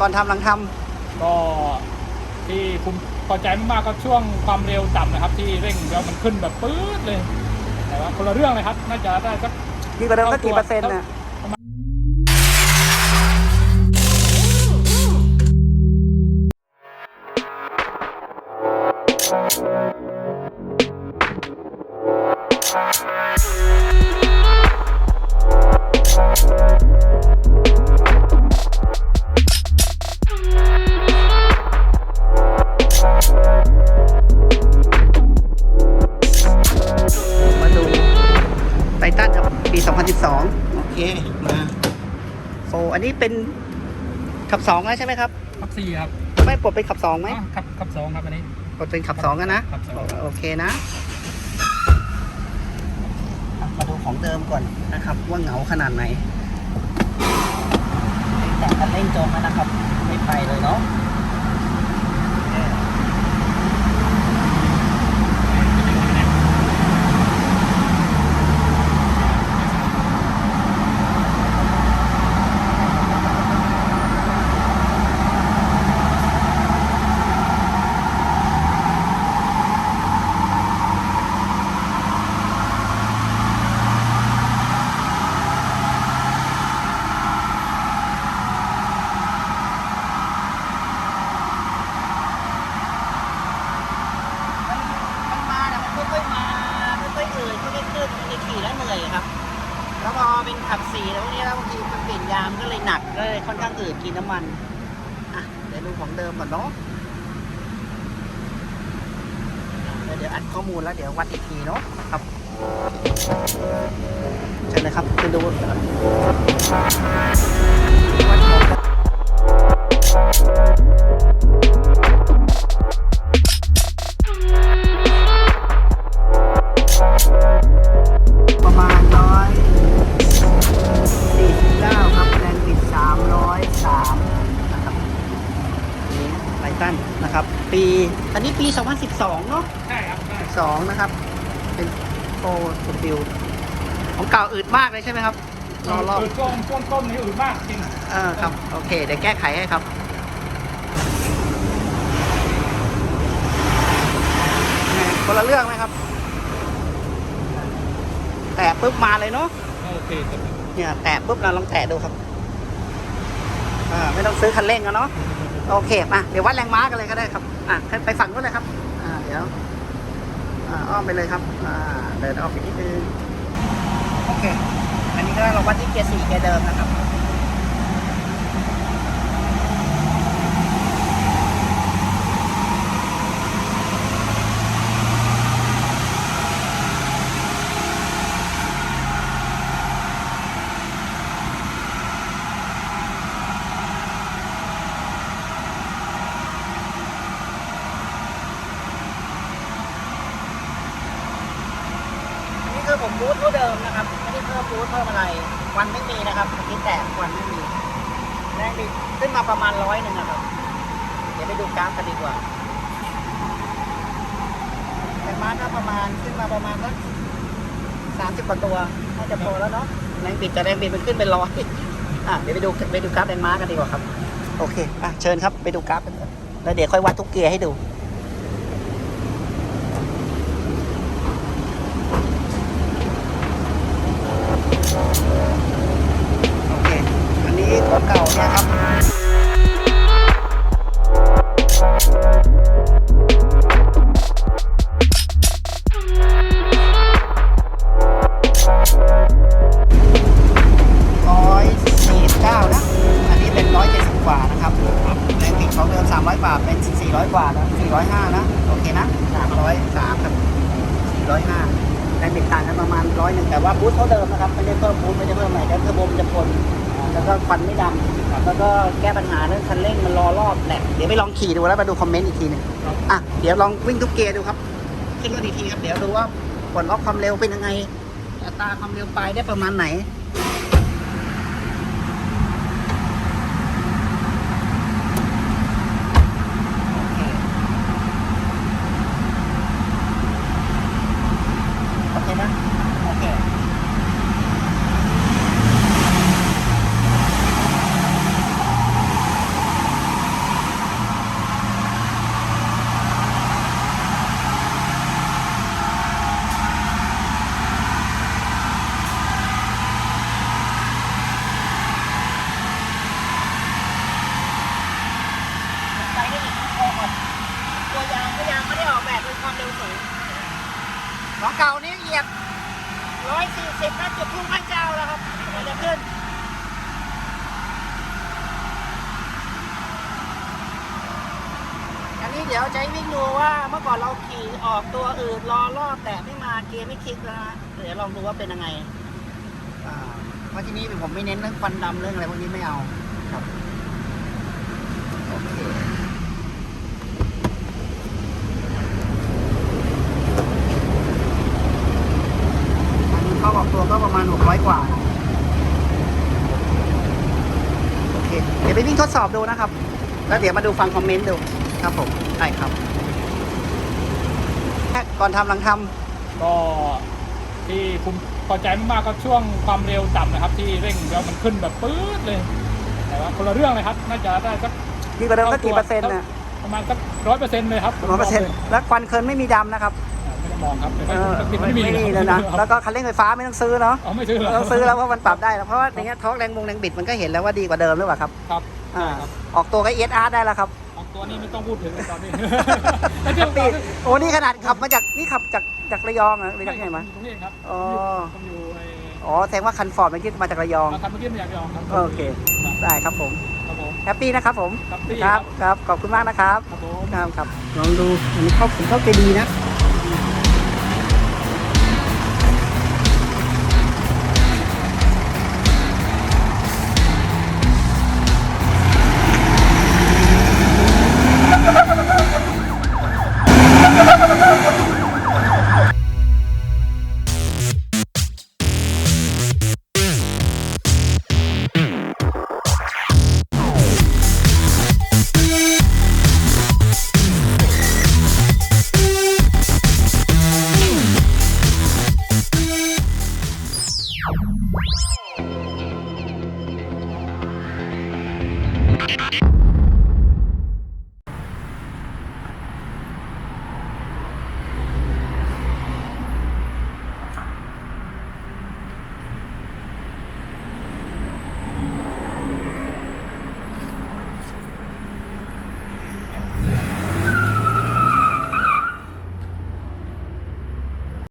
ก่อนทำหลังทก็ที่ภูมิพอใจมากๆก็ช่วงความเร็วต่ำนะครับ ที่เร่งแล้วมันขึ้นแบบปื๊ดเลย แต่ว่าคนละเรื่องเลยครับ น่าจะได้สักำดีกว่าเดิมสักกี่เปอร์เซ็นต์น่ะ เป็นขับสองแล้วใช่ไหมครับขับสี่ครับไม่ปลดเป็นขับสองไหมอ๋อขับขับสองครับอันนี้ปลดเป็นขับสองกันนะขับสองโอเคนะอะมาดูของเดิมก่อนนะครับ ว่าเหงาขนาดไหนแต่คันเร่งจมแล้วนะครับ ไม่ไปเลยเนาะมันมาเนี่ยมันค่อยๆมาค่อยๆเอ่ยค่อยๆขึ้นมันจะขี่แล้วเหนื่อยครับ แล้วพอเป็นขับสี่แล้วพวกนี้แล้วบางทีมันเปลี่ยนยางก็เลย หนักก็เลยค่อนข้างอืดกินน้ำมัน อะ เดี๋ยวดูของเดิมก่อนเนาะเดี๋ยวอัดข้อมูลแล้วเดี๋ยววัดอีกทีเนาะครับเชิญเลยครับไปดู ปีอันนี้ปี 2012 เนาะใช่ครับใช่12นะครับ เป็นโฟร์บิลของเก่าอืดมากเลยใช่ไหมครับรอรอบคือช่วงช่วงต้นนี้อืดมากจริงเออครับ โอเค เดี๋ยวแก้ไขให้ครับไงคนละเรื่องไหมครับ แตะปุ๊บมาเลยเนาะโอเคครับเนี่ยแตะปุ๊บเราลองแตะดูครับอ่าไม่ต้องซื้อคันเร่งกันเนาะโอเคมาเดี๋ยววัดแรงม้ากันเลยก็ได้ครับ อะไปฝั่งนู้นเลยครับ อ่าเดี๋ยว อ่าอ้อมไปเลยครับ อ่าเดินออกไปนิดนึง โอเค อันนี้ก็เราวัดที่เกียร์สี่เกียร์เดิมนะครับ ผมบูทเท่าเดิมนะครับ ไม่ได้เพิ่มบูทเพิ่มอะไรควันไม่มีนะครับเมื่อกี้แตกควันไม่มีแรงบิดขึ้นมาประมาณร้อยหนึ่งนะครับ เดี๋ยวไปดูกราฟกันดีกว่าแรงม้าประมาณขึ้นมาประมาณสักสามสิบกว่าตัวน่าจะพอแล้วเนาะแรงบิดแต่แรงบิดมันขึ้นเป็นร้อยอะเดี๋ยวไปดูไปดูกราฟแรงม้ากันดีกว่าครับ โอเคอะเชิญครับไปดูกราฟกันแล้วเดี๋ยวค่อยวัดทุกเกียร์ให้ดู โอเค อันนี้ของเก่าเนี่ยครับ ทอร์โบมันจะทนแล้วก็ควันไม่ดำแล้วก็แก้ปัญหาเรื่องคันเร่งมันรอรอบแหละเดี๋ยวไปลองขี่ดูแล้วมาดูคอมเมนต์อีกทีหนึงอะเดี๋ยวลองวิ่งทุกเกียร์ดูครับขึ้นรถอีกทีครับเดี๋ยวดูว่าผลล็อกความเร็วเป็นยังไงอัตราความเร็วปลายได้ประมาณไหน ความเร็วสูงของเก่านี่เหยียบร้อยสี่สิบน่าจะพุ่งพระเจ้าแล้วครับมันจะขึ้น อันนี้ เดี๋ยวจะให้วิ่งดูว่าเมื่อก่อนเราขี่ออกตัวอื่นรอรอบแต่ไม่มาเกียร์ไม่คลิกแล้วนะเดี๋ยวลองดูว่าเป็นยังไงอ่าเพราะที่นี้ผมไม่เน้นเรื่องควันดำเรื่องอะไรพวกนี้ไม่เอาครับโอเคอันนี้เข้าออกตัวก็ประมาณ600กว่าโอเคเดี๋ยวไปวิ่งทดสอบดูนะครับ แล้วเดี๋ยวมาดูฟังคอมเมนต์ดู ครับผมใช่ครับ ก่อนทำหลังทก็ที่ภูมิพอใจมากๆก็ช่วงความเร็วต่ำนะครับ ที่เร่งแล้วมันขึ้นแบบปื๊ดเลย แต่ว่าคนละเรื่องเลยครับ น่าจะได้สักำดีกว่าเดิมก็กี่เปอร์เซ็นต์นะประมาณสักร้อยเปอร์เซ็นต์เลยครับผมร้อยเปอร์เซ็นต์บกลยแล้วควันเคินไม่มีดำนะครับอ่าไม่ได้มองครับแต่เอก็อติดไม่ไม่มีไม่มีเลยนะแล้วก็คันเร่งไฟฟ้าไม่ต้องซื้อเนาะเอาไม่ซื้อเหรไม่ต้องซื้อแล้วเพราะมันปรับได้แล้วเพราะว่าอย่างเงี้ยท้องแรงวงแรงบิดมันก็เห็นแล้วว่าดีกว่าเดิมหรือเปล่าครับครับอ่าใช่ครับออกตัวก็เอสอาร์ได้แล้วครับบาง ตัวนี้ไม่ต้องพูดถึงเลยตอนนี้ แล้วแฮเดี๋ยวปปี้โอ้นี่ขนาดขับมาจากนี่ขับจากจากระยองเหรอหรือจากที่ไหนมาตรงนี้เองครับอ๋อ ผมอยู่ในอ๋อแสดงว่าคันฟอร์ดเมื่อกี้มาจากระยองอาคารเมื่อกี้ไม่อยากยอมครับโอเค ได้ครับผม ครับผม แฮปปี้นะครับผม ครับพี่ครับ ครับ ขอบคุณมากนะครับ ครับผม ครับครับลองดูอันนี้เข้าผมเข้าใจดีนะ